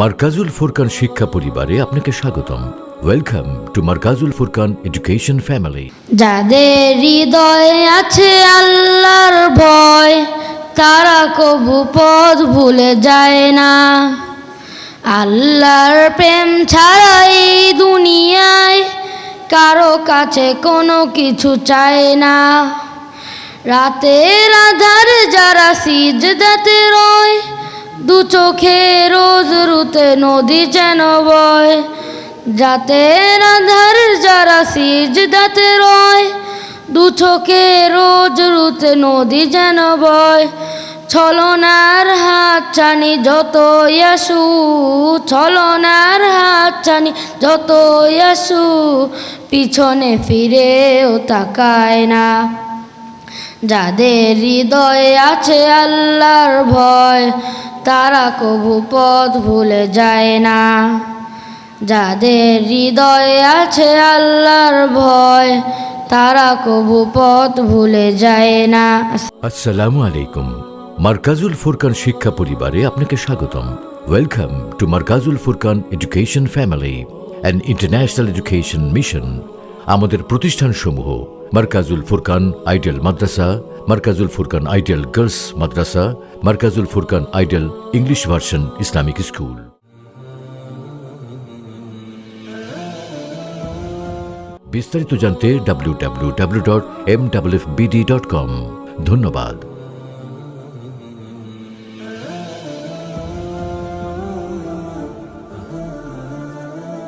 মার্কাজুল ফুরকান শিক্ষা পরিবারে আপনাকে স্বাগতম। Welcome to Markazul Furqan education family যাদের হৃদয়ে আছে আল্লাহর ভয়, তারা কবু পথ ভুলে যায় না। আল্লাহর প্রেম ছাড়া এই দুনিয়ায় কারও কাছে কোনো কিছু চায় না। রাতের আধার যারা সিজদাতে রয় দু চোখে রোজ রুতে নদী যেন বয়। রাতের আধার যারা সিজদাতে রয়, দু চোখে রোজ রুতে নদী যেন বয়। ছলনার হাত ছানি যত ইয়াসু ছলনার হাত ছানি যত ইয়াসু পিছনে ফিরেও তাকায় না। যাদের হৃদয়ে আছে আল্লাহর ভয় তারা কবু পথ ভুলে যায় না। যাদের হৃদয়ে আছে আল্লাহর ভয়, তারা কবু পথ ভুলে যায় না। আসসালামু আলাইকুম। মার্কাজুল ফুরকান শিক্ষা পরিবারে আপনাকে স্বাগতম। Welcome to Markazul Furqan education family and international education mission আমাদের প্রতিষ্ঠানসমূহ Markazul Furqan ideal Madrasa Markazul Furqan ideal girls Madrasa, Markazul Furqan ideal English version Islamic school. বিস্তারিত জানতে W W W dot M W F BD dot com ধন্যবাদ।